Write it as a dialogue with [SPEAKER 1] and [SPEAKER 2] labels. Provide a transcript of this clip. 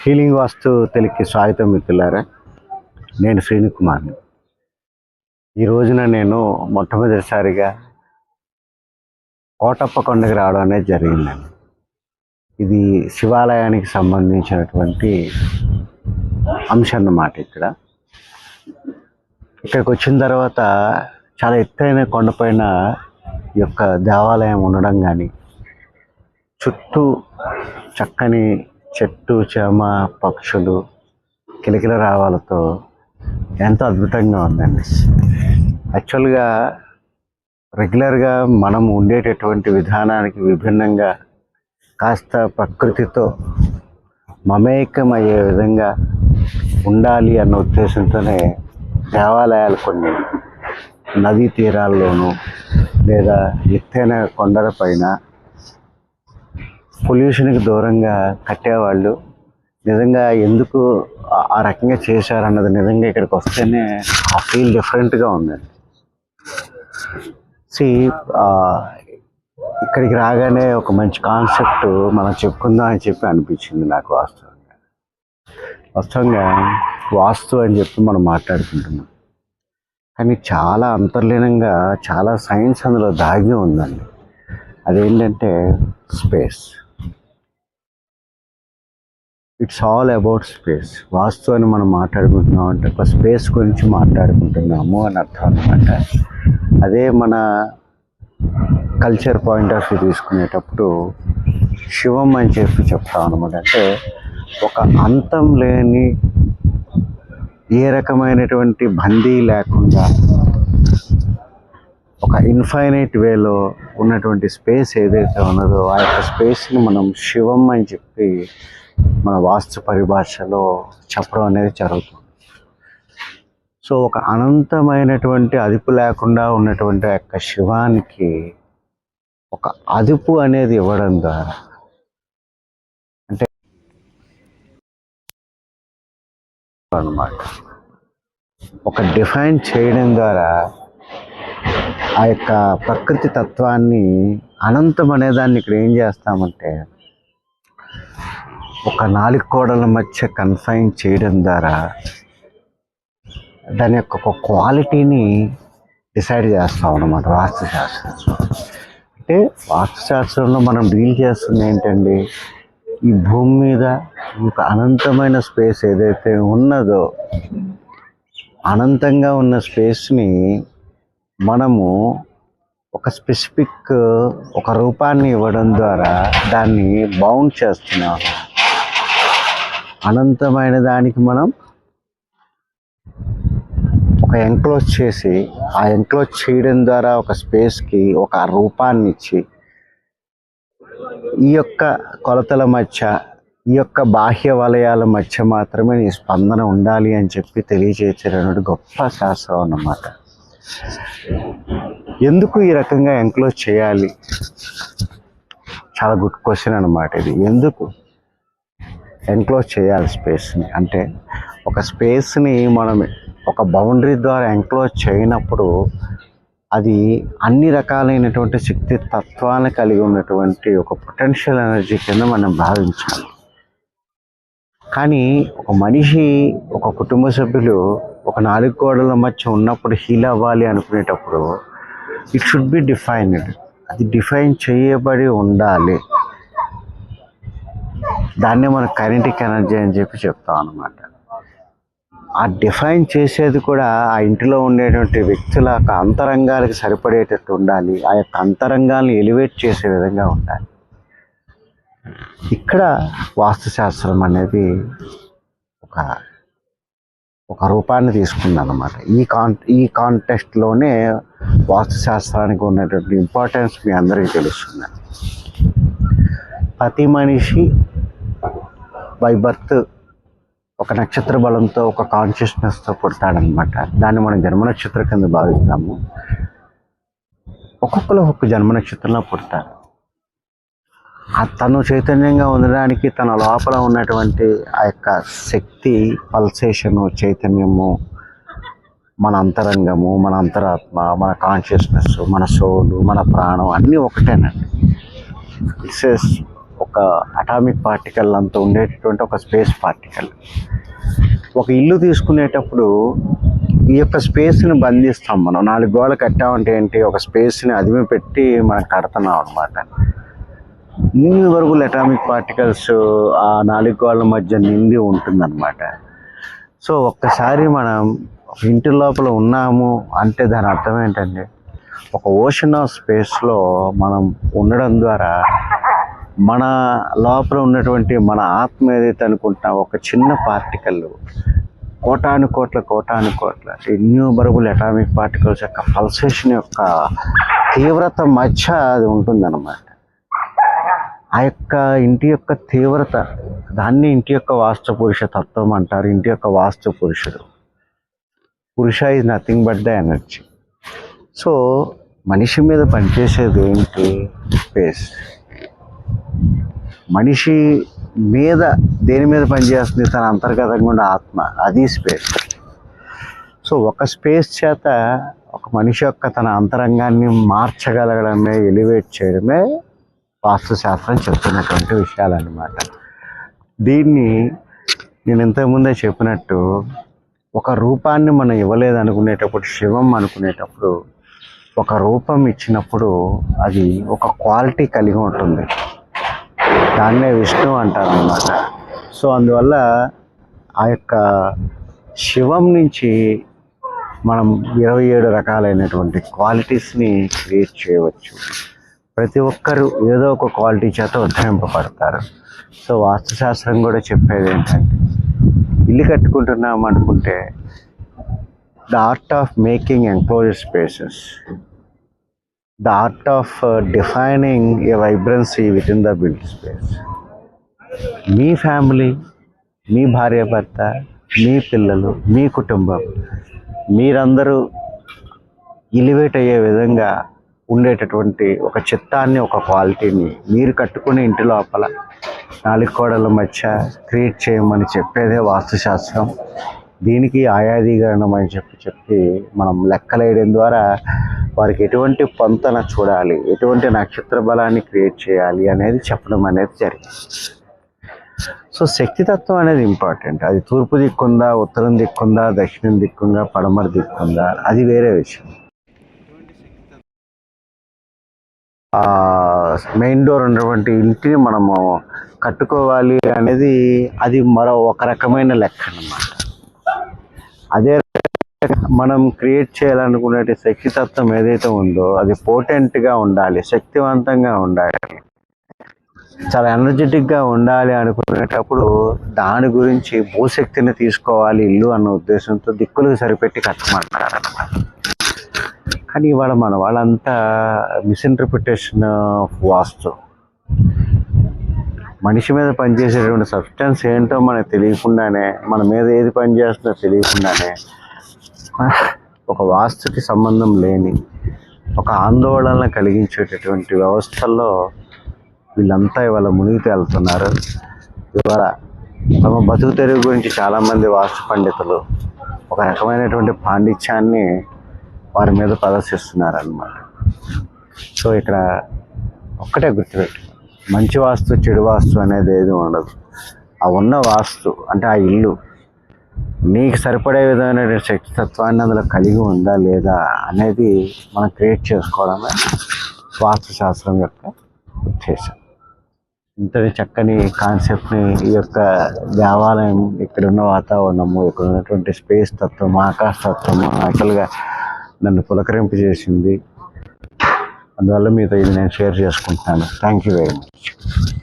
[SPEAKER 1] Healing వాస్తు తెలికి స్వాగతం మిత్రులారా నేను శ్రీనికుమార్ని ఈ రోజున నేను మొట్టమొదటిసారిగా కోటప్ప కొండకి రావడం అనేది జరిగిందండి ఇది శివాలయానికి సంబంధించినటువంటి అంశం అన్నమాట ఇక్కడ. ఇక్కడికి వచ్చిన తర్వాత చాలా ఎత్తైన కొండపైన ఈ యొక్క దేవాలయం ఉండడం కానీ చుట్టూ చక్కని చెట్టు చేమ పక్షులు కిలకిల రావాలతో ఎంతో అద్భుతంగా ఉందండి. యాక్చువల్గా రెగ్యులర్గా మనం ఉండేటటువంటి విధానానికి విభిన్నంగా కాస్త ప్రకృతితో మమేకమయ్యే విధంగా ఉండాలి అన్న ఉద్దేశంతోనే దేవాలయాలు కొన్ని నదీ తీరాల్లోనూ లేదా ఎత్తైన కొండల పైన పొల్యూషన్కి దూరంగా కట్టేవాళ్ళు. నిజంగా ఎందుకు ఆ- రకంగా చేశారన్నది నిజంగా ఇక్కడికి వస్తేనే ఆ ఫీల్ డిఫరెంట్గా ఉందండి సి ఇక్కడికి రాగానే ఒక మంచి కాన్సెప్ట్ మనం చెప్పుకుందాం అని చెప్పి అనిపించింది నాకు వాస్తవంగా. వాస్తవంగా వాస్తు అని చెప్పి మనం మాట్లాడుకుంటున్నాం. కానీ చాలా అంతర్లీనంగా చాలా సైన్స్ అందులో దాగి ఉందండి. అదేంటంటే space it's all about space vastu అని మనం మాట్లాడుకుంటున్నాం అంటే ఒక స్పేస్ గురించి మాట్లాడుకుంటున్నాము అని అర్థం అనమాట అదే మన కల్చర్ పాయింట్ ఆఫ్ వ్యూ తీసుకునేటప్పుడు శివం అని చెప్పి చెప్తాం అనమాట అంటే ఒక అంతం లేని ఏ రకమైనటువంటి బందీ లేకుండా ఒక ఇన్ఫైనైట్ వేలో ఉన్నటువంటి స్పేస్ ఏదైతే ఉన్నదో ఆ యొక్క స్పేస్ని మనం శివం అని చెప్పి మన వాస్తు పరిభాషలో చెప్పడం అనేది జరుగుతుంది. సో ఒక అనంతమైనటువంటి అదుపు లేకుండా ఉన్నటువంటి ఆ యొక్క శివానికి ఒక అదుపు అనేది ఇవ్వడం ద్వారా అంటే అనమాట ఒక డిఫైన్ చేయడం ద్వారా ఆ యొక్క ప్రకృతి తత్వాన్ని అనంతం అనే దాన్ని ఇక్కడ ఏం చేస్తామంటే ఒక నాలుగు కోడల మధ్య కన్ఫైన్ చేయడం ద్వారా దాని యొక్క ఒక క్వాలిటీని డిసైడ్ చేస్తాం అన్నమాట వాస్తుశాస్త్రం. అంటే వాస్తుశాస్త్రంలో మనం డీల్ చేస్తుంది ఏంటండి ఈ భూమి మీద ఒక అనంతమైన స్పేస్ ఏదైతే ఉన్నదో అనంతంగా ఉన్న స్పేస్ని మనము ఒక స్పెసిఫిక్ ఒక రూపాన్ని ఇవ్వడం ద్వారా దాన్ని బౌండ్ చేస్తున్నాం. అనంతమైన దానికి మనం ఒక ఎంక్లోజ్ చేసి ఆ ఎంక్లోజ్ చేయడం ద్వారా ఒక స్పేస్కి ఒక రూపాన్ని ఇచ్చి ఈ యొక్క కొలతల మధ్య ఈ యొక్క బాహ్య వలయాల మధ్య మాత్రమే నీ స్పందన ఉండాలి అని చెప్పి తెలియజేసేటటువంటి గొప్ప శాస్త్రం అన్నమాట. ఎందుకు ఈ రకంగా ఎంక్లోజ్ చేయాలి? చాలా గుడ్ క్వశ్చన్ అన్నమాట ఇది. ఎందుకు? ఎంక్లోజ్ చేయాలి స్పేస్ని అంటే ఒక స్పేస్ని మనం ఒక బౌండరీ ద్వారా ఎంక్లోజ్ చేయనప్పుడు అది అన్ని రకాలైనటువంటి శక్తి తత్వాన్ని కలిగి ఉన్నటువంటి ఒక పొటెన్షియల్ ఎనర్జీ కింద మనం భావించాలి. కానీ ఒక మనిషి ఒక కుటుంబ సభ్యులు ఒక నాలుగు గోడల మధ్య ఉన్నప్పుడు హీల్ అవ్వాలి అనుకునేటప్పుడు ఇట్ షుడ్ బి డిఫైన్డ్ అది డిఫైన్ చేయబడి ఉండాలి. దాన్నే మనం కైనటిక్ ఎనర్జీ అని చెప్పి చెప్తాం అనమాట ఆ డిఫైన్ చేసేది కూడా ఆ ఇంటిలో ఉండేటువంటి వ్యక్తుల యొక్క అంతరంగాలకు సరిపడేటట్టు ఉండాలి ఆ యొక్క అంతరంగాలను ఎలివేట్ చేసే విధంగా ఉండాలి. ఇక్కడ వాస్తుశాస్త్రం అనేది ఒక ఒక రూపాన్ని తీసుకుందనమాట ఈ కాన్ ఈ కాంటెక్స్ట్లోనే వాస్తుశాస్త్రానికి ఉన్నటువంటి ఇంపార్టెన్స్ మీ అందరికీ తెలుస్తుంది. ప్రతి మనిషి బై బర్త్ ఒక నక్షత్ర బలంతో ఒక కాన్షియస్నెస్తో పుడతాడనమాట దాన్ని మనం జన్మ నక్షత్రం కింద భావిస్తాము. ఒక్కొక్కరు ఒక్కొక్క జన్మ నక్షత్రంలో పుడతారు. తను చైతన్యంగా ఉండడానికి తన లోపల ఉన్నటువంటి ఆ యొక్క శక్తి పల్సేషను చైతన్యము మన అంతరంగము మన అంతరాత్మ మన కాన్షియస్నెస్ మన సోలు మన ప్రాణం అన్నీ ఒకటేనండి. ఇట్స్ ఒక అటామిక్ పార్టికల్ అంత ఉండేటటువంటి ఒక స్పేస్ పార్టికల్ ఒక ఇల్లు తీసుకునేటప్పుడు ఈ యొక్క స్పేస్ని బంధిస్తాం మనం. నాలుగు గోడలు కట్టామంటే ఏంటి? ఒక స్పేస్ని అదిమి పెట్టి మనం కడుతున్నాం అనమాట ఇన్ని వరకు అటామిక్ పార్టికల్స్ ఆ నాలుగు గోడల మధ్య నిండి ఉంటుందన్నమాట. సో ఒక్కసారి మనం ఇంటి లోపల ఉన్నాము అంటే దాని అర్థం ఏంటంటే ఒక ఓషన్ ఆఫ్ స్పేస్లో మనం ఉండడం ద్వారా మన లోపల ఉన్నటువంటి మన ఆత్మ ఏదైతే అనుకుంటున్నా ఒక చిన్న పార్టికల్ కోటాను కోట్ల కోటాను కోట్ల ఇన్యూమరబుల్ అటామిక్ పార్టికల్స్ యొక్క పల్సేషన్ యొక్క తీవ్రత మధ్య అది ఉంటుందన్నమాట. ఆ యొక్క ఇంటి యొక్క తీవ్రత దాన్ని ఇంటి యొక్క వాస్తు పురుష తత్వం అంటారు ఇంటి యొక్క వాస్తు పురుషుడు. పురుష is nothing but the energy so మనిషి మీద పనిచేసేది ఏంటి? స్పేస్ మనిషి మీద దేని మీద పనిచేస్తుంది? తన అంతర్గతంగా ఉన్న ఆత్మ. అది స్పేస్ సో ఒక స్పేస్ చేత ఒక మనిషి యొక్క తన అంతరంగాన్ని మార్చగలగడమే ఎలివేట్ చేయడమే వాస్తుశాస్త్రం చెప్తున్నటువంటి విషయాలు అన్నమాట దీన్ని నేను ఇంతకుముందే చెప్పినట్టు ఒక రూపాన్ని మనం ఇవ్వలేదు అనుకునేటప్పుడు శివం అనుకునేటప్పుడు ఒక రూపం ఇచ్చినప్పుడు అది ఒక క్వాలిటీ కలిగి ఉంటుంది. దాన్నే విష్ణు అంటారు అనమాట సో అందువల్ల ఆ యొక్క శివం నుంచి మనం ఇరవై ఏడు రకాలైనటువంటి క్వాలిటీస్ని క్రియేట్ చేయవచ్చు. ప్రతి ఒక్కరు ఏదో ఒక క్వాలిటీ చేత ఉద్ధరింపబడతారు. సో వాస్తుశాస్త్రం కూడా చెప్పేది ఏంటంటే ఇల్లు కట్టుకుంటున్నాం అనుకుంటే the art of making enclosure spaces. The art of defining a vibrancy within the build space me family మీ భార్యాభర్త మీ పిల్లలు మీ కుటుంబం మీరందరూ ఇలివేట్ అయ్యే విధంగా ఉండేటటువంటి ఒక చిత్తాన్ని ఒక క్వాలిటీని మీరు కట్టుకునే ఇంటి లోపల నాలుగు కోడల మధ్య క్రియేట్ చేయమని చెప్పేదే వాస్తుశాస్త్రం. దీనికి ఆయాదీకరణం అని చెప్పి చెప్పి మనం లెక్కలేయడం ద్వారా వారికి ఎటువంటి పొంతన చూడాలి ఎటువంటి నక్షత్ర బలాన్ని క్రియేట్ చేయాలి అనేది చెప్పడం అనేది జరిగింది. సో శక్తితత్వం అనేది ఇంపార్టెంట్. అది తూర్పు దిక్కుందా ఉత్తరం దిక్కుందా దక్షిణం దిక్కుందా పడమర దిక్కుందా అది వేరే విషయం. మెయిన్ డోర్ ఉన్నటువంటి ఇంటిని మనము కట్టుకోవాలి అనేది అది మరో ఒక రకమైన లెక్క అన్నమాట. అదే మనం క్రియేట్ చేయాలనుకునే శక్తితత్వం ఏదైతే ఉందో అది పోటెంట్గా ఉండాలి శక్తివంతంగా ఉండాలి. చాలా ఎనర్జెటిక్గా ఉండాలి అనుకునేటప్పుడు దాని గురించి భూశక్తిని తీసుకోవాలి ఇల్లు అన్న ఉద్దేశంతో దిక్కులకు సరిపెట్టి కట్టమంటారు కానీ ఇవాళ మన వాళ్ళంతా మిస్ఇంటర్ప్రిటేషన్ ఆఫ్ వాస్తు. మనిషి మీద పనిచేసేటువంటి సబ్స్టెన్స్ ఏంటో మనకు తెలియకుండానే మన మీద ఏది పనిచేస్తుందో తెలియకుండానే ఒక వాస్తుకి సంబంధం లేని ఒక ఆందోళన కలిగించేటటువంటి వ్యవస్థల్లో వీళ్ళంతా ఇవాళ మునిగి తేలుతున్నారు ఇవాళ తమ బతుకు తెరుగు గురించి చాలామంది వాస్తు పండితులు ఒక రకమైనటువంటి పాండిత్యాన్ని వారి మీద ప్రదర్శిస్తున్నారు అన్నమాట సో ఇక్కడ ఒక్కటే గుర్తుపెట్టు మంచి వాస్తు చెడు వాస్తు అనేది ఏది ఉండదు. ఆ ఉన్న వాస్తు అంటే ఆ ఇల్లు నీకు సరిపడే విధమైన శక్తితత్వాన్ని అందులో కలిగి ఉందా లేదా అనేది మనం క్రియేట్ చేసుకోవడమే వాస్తుశాస్త్రం యొక్క ఉద్దేశం. ఇంతటి చక్కని కాన్సెప్ట్ని ఈ యొక్క దేవాలయం ఇక్కడున్న వాతావరణము ఇక్కడ ఉన్నటువంటి స్పేస్ తత్వం ఆకాశ తత్వము యాక్చువల్గా నన్ను పులకరింపు చేసింది అందువల్ల మీతో ఇది నేను షేర్ చేసుకుంటున్నాను. Thank you very much.